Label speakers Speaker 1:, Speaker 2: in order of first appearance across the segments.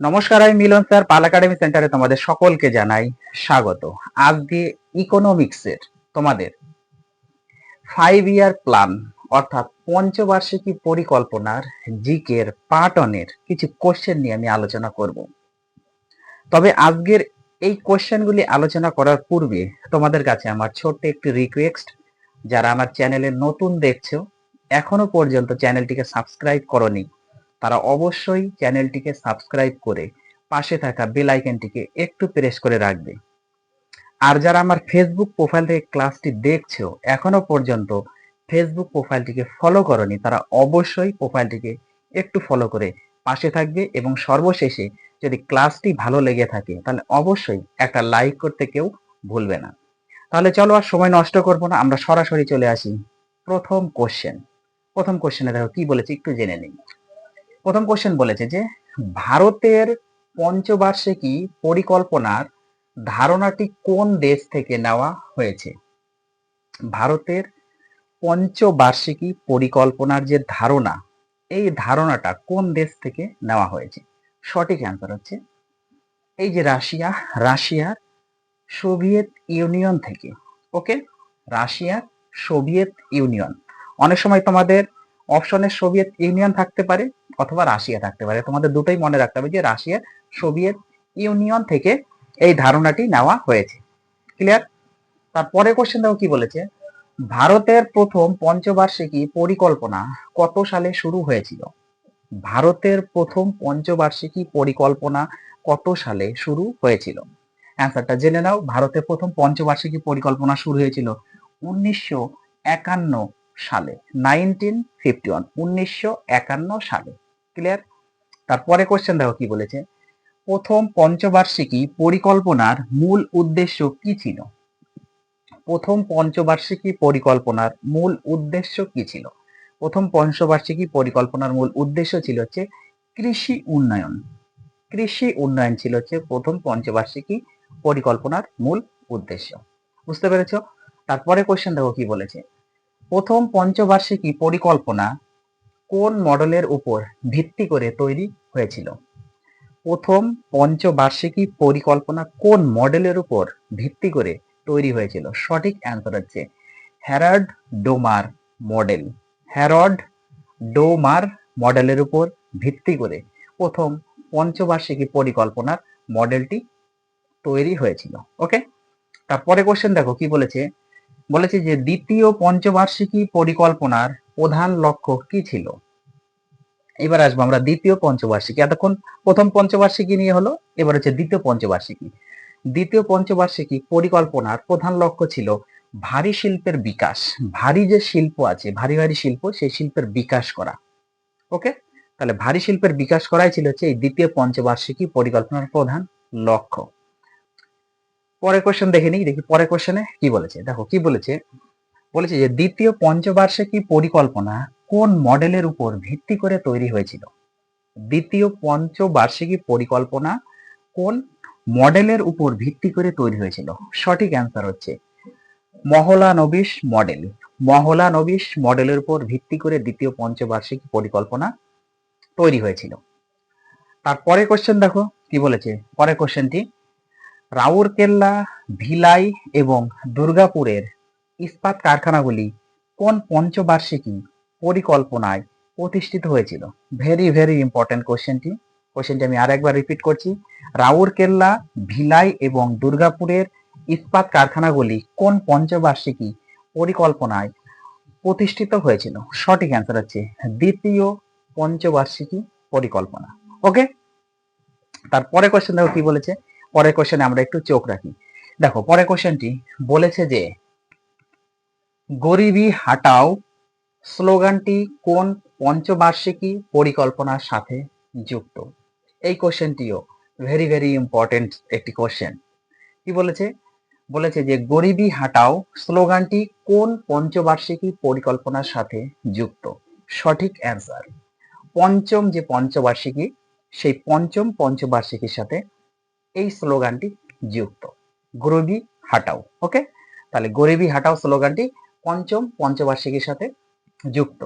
Speaker 1: নমস্কার, আমি মিলন স্যার, পাল একাডেমি সেন্টারে তোমাদের সকলকে জানাই স্বাগত। আজকে ইকোনমিক্সের তোমাদের ফাইভ ইয়ার প্ল্যান অর্থাৎ পঞ্চবার্ষিকী পরিকল্পনার জিকের পার্টনের কিছু কোশ্চেন নিয়ে আমি আলোচনা করব। তবে আজকের এই কোশ্চেনগুলি আলোচনা করার পূর্বে তোমাদের কাছে আমার ছোট্ট একটি রিকোয়েস্ট যারা আমার চ্যানেলে নতুন দেখছ, এখনও পর্যন্ত চ্যানেলটিকে সাবস্ক্রাইব করনি তারা অবশ্যই চ্যানেলটিকে সাবস্ক্রাইব করে পাশে থাকা বেল আইকনটিকে একটু প্রেস করে রাখবে। আর যারা আমার ফেসবুক প্রোফাইল থেকে ক্লাসটি দেখছ, এখনও পর্যন্ত ফেসবুক প্রোফাইলটিকে ফলো করনি, তারা অবশ্যই প্রোফাইলটিকে একটু ফলো করে পাশে থাকবে এবং সর্বশেষে যদি ক্লাসটি ভালো লেগে থাকে, তাহলে অবশ্যই একটা লাইক করতে কেউ ভুলবে না। তাহলে চলো আর সময় নষ্ট করব না, আমরা সরাসরি চলে আসি প্রথম কোশ্চেন প্রথম কোশ্চেনে দেখো কি বলেছে, একটু জেনে নিই। প্রথম কোশ্চেন বলেছে যে, ভারতের পঞ্চবার্ষিকী পরিকল্পনার ধারণাটি কোন দেশ থেকে নেওয়া হয়েছে? ভারতের পঞ্চবার্ষিকী পরিকল্পনার যে ধারণা, এই ধারণাটা কোন দেশ থেকে নেওয়া হয়েছে? সঠিক অ্যান্সার হচ্ছে, এই যে রাশিয়া, রাশিয়ার সোভিয়েত ইউনিয়ন থেকে ওকে রাশিয়ার সোভিয়েত ইউনিয়ন। অনেক সময় তোমাদের অপশনে সোভিয়েত ইউনিয়ন থাকতে পারে অথবা রাশিয়া থাকতে পারে। তোমাদের দুটোই মনে রাখতে হবে যে রাশিয়া সোভিয়েত ইউনিয়ন থেকে এই ধারণাটি নেওয়া হয়েছে। ক্লিয়ার তারপরে কোশ্চেন দেখো কি বলেছে? ভারতের প্রথম পঞ্চবার্ষিকী পরিকল্পনা কত সালে শুরু হয়েছিল? ভারতের প্রথম পঞ্চবার্ষিকী পরিকল্পনা কত সালে শুরু হয়েছিল? অ্যান্সারটা জেনে নাও। ভারতের প্রথম পঞ্চবার্ষিকী পরিকল্পনা শুরু হয়েছিল উনিশশো একান্ন সালে নাইনটিন ফিফটি ওয়ান উনিশশো একান্ন সালে। ক্লিয়ার তারপরে কোশ্চেন দেখো কি বলেছে। প্রথম পঞ্চবার্ষিকী পরিকল্পনার মূল উদ্দেশ্য কি ছিল? প্রথম পঞ্চবার্ষিকী পরিকল্পনার মূল উদ্দেশ্য কি ছিল? প্রথম পঞ্চবার্ষিকী পরিকল্পনার মূল উদ্দেশ্য ছিল হচ্ছে কৃষি উন্নয়ন। কৃষি উন্নয়ন ছিল হচ্ছে প্রথম পঞ্চবার্ষিকী পরিকল্পনার মূল উদ্দেশ্য। বুঝতে পেরেছ? তারপরে কোশ্চেন দেখো কি বলেছে। প্রথম পঞ্চবার্ষিকী পরিকল্পনা কোন মডেলের উপর ভিত্তি করে তৈরি হয়েছিল? প্রথম পঞ্চবার্ষিকী পরিকল্পনা কোন মডেলের উপর ভিত্তি করে তৈরি হয়েছিল? সঠিক অ্যান্সার হচ্ছে Harrod Domar model. Harrod Domar মডেলের উপর ভিত্তি করে প্রথম পঞ্চবার্ষিকী পরিকল্পনার মডেলটি তৈরি হয়েছিল। ওকে তারপরে কোশ্চেন দেখো, কি বলেছে? বলেছে যে দ্বিতীয় পঞ্চবার্ষিকী পরিকল্পনার প্রধান লক্ষ্য কি ছিল? এবার আসব আমরা দ্বিতীয় পঞ্চবার্ষিকী। এতক্ষণ প্রথম পঞ্চবার্ষিকী নিয়ে হলো, এবার হচ্ছে দ্বিতীয় পঞ্চবার্ষিকী। দ্বিতীয় পঞ্চবার্ষিকী পরিকল্পনার প্রধান লক্ষ্য ছিল ভারী শিল্পের বিকাশ। ভারী যে শিল্প আছে, ভারী ভারী শিল্প, সেই শিল্পের বিকাশ করা। ওকে? তাহলে ভারী শিল্পের বিকাশ করাই ছিল হচ্ছে এই দ্বিতীয় পঞ্চবার্ষিকী পরিকল্পনার প্রধান লক্ষ্য। পরের কোশ্চেন দেখে নিই, দেখি পরের কোশ্চেনে কি বলেছে? দেখো, কি বলেছে? বলেছে যে, দ্বিতীয় পঞ্চবার্ষিকী পরিকল্পনা কোন মডেলের উপর ভিত্তি করে তৈরি হয়েছিল? দ্বিতীয় পঞ্চবার্ষিকী পরিকল্পনা কোন মডেলের উপর ভিত্তি করে তৈরি হয়েছিল? সঠিক অ্যান্সার হচ্ছে মহলানবিশ মডেল মহলানবিশ মডেলের উপর ভিত্তি করে দ্বিতীয় পঞ্চবার্ষিকী পরিকল্পনা তৈরি হয়েছিল। তারপরে কোশ্চেন দেখো, কি বলেছে? পরের কোশ্চেনটি রাউরকেল্লা, ভিলাই এবং দুর্গাপুরের ইস্পাত কারখানাগুলি কোন পঞ্চবার্ষিকী পরিকল্পনায় প্রতিষ্ঠিত হয়েছিল? ভেরি ভেরি ইম্পর্টেন্ট কোশ্চেনটি কোশ্চেনটি আমি আর একবার রিপিট করছি। রাউরকেল্লা, ভিলাই এবং দুর্গাপুরের ইস্পাত কারখানাগুলি কোন পঞ্চবার্ষিকী পরিকল্পনায় প্রতিষ্ঠিত হয়েছিল? সঠিক অ্যান্সার হচ্ছে দ্বিতীয় পঞ্চবার্ষিকী পরিকল্পনা। ওকে তারপরে কোশ্চেন দেখো কি বলেছে? পরের কোশ্চেনে আমরা একটু চোখ রাখি। দেখো, পরের কোশ্চেনটি বলেছে যে, গরিবি হাটাও স্লোগানটি কোন পঞ্চবার্ষিকী পরিকল্পনার সাথে যুক্ত? এই কোশ্চেনটিও ভেরি ভেরি ইম্পর্টেন্ট একটি কোশ্চেন কি বলেছে? বলেছে যে, গরিবি হাটাও স্লোগানটি কোন পঞ্চবার্ষিকী পরিকল্পনার সাথে যুক্ত? সঠিক অ্যান্সার পঞ্চম যে পঞ্চবার্ষিকী, সেই পঞ্চম পঞ্চবার্ষিকীর সাথে এই স্লোগানটি যুক্ত গরিবি হাটাও, ওকে? তাহলে গরিবি হাটাও স্লোগানটি পঞ্চম পঞ্চবার্ষিকীর সাথে যুক্ত।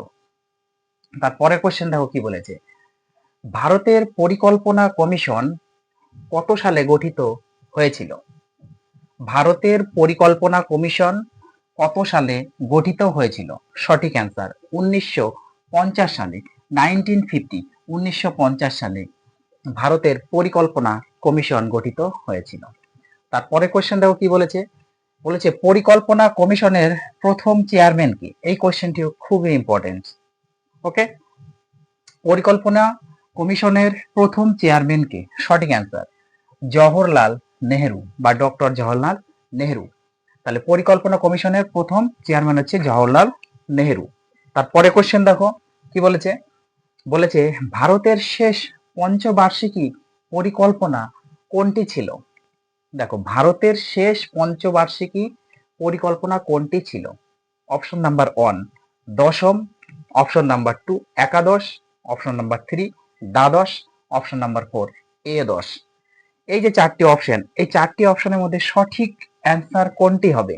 Speaker 1: তারপরে কোশ্চেন দেখো কি বলেছে? ভারতের পরিকল্পনা কমিশন কত সালে গঠিত হয়েছিল? ভারতের পরিকল্পনা কমিশন কত সালে গঠিত হয়েছিল? সঠিক অ্যান্সার উনিশশো পঞ্চাশ সালে নাইনটিন ফিফটি উনিশশো পঞ্চাশ সালে ভারতের পরিকল্পনা কমিশন গঠিত হয়েছিল। তারপরে কোশ্চেন দেখো কি বলেছে? বলেছে, পরিকল্পনা কমিশনের প্রথম চেয়ারম্যান কি? এই কোশ্চেনটিও খুবই ইম্পর্টেন্ট ওকে পরিকল্পনা কমিশনের প্রথম চেয়ারম্যান কে? সঠিক অ্যান্সার জওহরলাল নেহেরু বা ডক্টর জওহরলাল নেহেরু। তাহলে পরিকল্পনা কমিশনের প্রথম চেয়ারম্যান হচ্ছে জওহরলাল নেহেরু। তারপরে কোশ্চেন দেখো, কি বলেছে? বলেছে, ভারতের শেষ পঞ্চবার্ষিকী পরিকল্পনা কোনটি ছিল? দেখো, ভারতের শেষ পঞ্চবার্ষিকী পরিকল্পনা কোনটি ছিল? অপশন নাম্বার ওয়ান দশম অপশন নাম্বার টু একাদশ অপশন নাম্বার থ্রি দ্বাদশ অপশন নাম্বার ফোর এ দশ এই যে চারটি অপশন এই চারটি অপশনের মধ্যে সঠিক অ্যান্সার কোনটি হবে?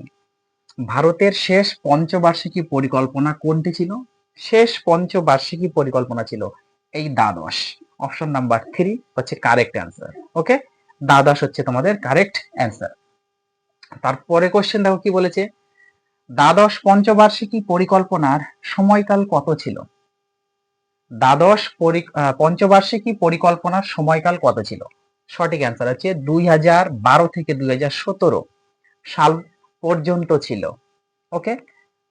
Speaker 1: ভারতের শেষ পঞ্চবার্ষিকী পরিকল্পনা কোনটি ছিল? শেষ পঞ্চবার্ষিকী পরিকল্পনা ছিল এই দ্বাদশ। অপশন নাম্বার থ্রি হচ্ছে কারেক্ট অ্যান্সার ওকে দ্বাদশ হচ্ছে তোমাদের কারেক্ট অ্যান্সার তারপরে কোশ্চেন দেখো কি বলেছে? দ্বাদশ পঞ্চবার্ষিকী পরিকল্পনার সময়কাল কত ছিল? দ্বাদশ পঞ্চবার্ষিকী পরিকল্পনার সময়কাল কত ছিল? সঠিক অ্যান্সার হচ্ছে দুই হাজার বারো থেকে দুই হাজার সতেরো সাল পর্যন্ত ছিল ওকে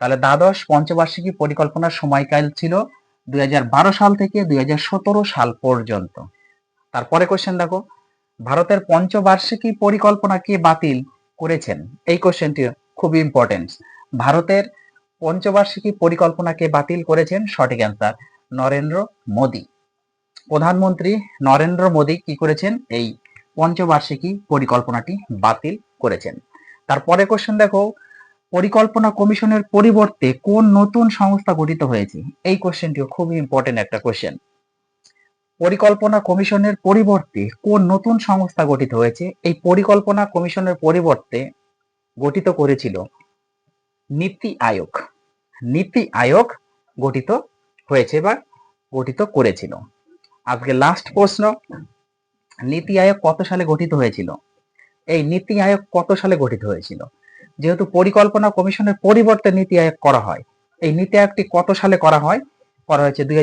Speaker 1: তাহলে দ্বাদশ পঞ্চবার্ষিকী পরিকল্পনার সময়কাল ছিল দুই হাজার বারো সাল থেকে দুই হাজার সতেরো সাল পর্যন্ত। তারপরে কোশ্চেন দেখো, ভারতের পঞ্চবার্ষিকী পরিকল্পনা কে বাতিল করেছেন? এই কোশ্চেনটি খুব ইম্পর্টেন্ট ভারতের পঞ্চবার্ষিকী পরিকল্পনাকে বাতিল করেছেন? সঠিক অ্যান্সার নরেন্দ্র মোদী। প্রধানমন্ত্রী নরেন্দ্র মোদী কি করেছেন? এই পঞ্চবার্ষিকী পরিকল্পনাটি বাতিল করেছেন। তারপরে কোশ্চেন দেখো পরিকল্পনা কমিশনের পরিবর্তে কোন নতুন সংস্থা গঠিত হয়েছে? এই কোশ্চেনটিও খুবই ইম্পর্টেন্ট একটা কোশ্চেন পরিকল্পনা কমিশনের পরিবর্তে কোন নতুন সংস্থা গঠিত হয়েছে? এই পরিকল্পনা কমিশনের পরিবর্তে গঠিত করেছিল নীতি আয়োগ। নীতি আয়োগ গঠিত হয়েছে বা গঠিত করেছিল। আজকে লাস্ট প্রশ্ন, নীতি আয়োগ কত সালে গঠিত হয়েছিল? এই নীতি আয়োগ কত সালে গঠিত হয়েছিল? যেহেতু পরিকল্পনা কমিশনের পরিবর্তে নীতি আয়োগ করা হয়, এই নীতি আয়োগটি কত সালে করা হয়? করা হয়েছে দুই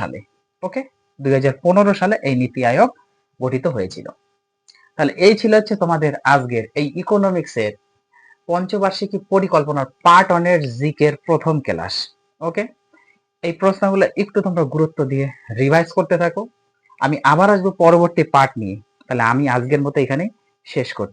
Speaker 1: সালে, ওকে? দুই সালে এই নীতি আয়োগ গঠিত হয়েছিল। তাহলে এই ছিল হচ্ছে তোমাদের আজকের এই ইকোনমিক্সের পঞ্চবার্ষিকী পরিকল্পনার পার্ট অনের জিকের প্রথম ক্লাস ওকে? এই প্রশ্নগুলো একটু তোমরা গুরুত্ব দিয়ে রিভাইজ করতে থাকো। আমি আবার আসব পরবর্তী পার্ট নিয়ে। তাহলে আমি আজকের মতো এখানে শেষ করছি।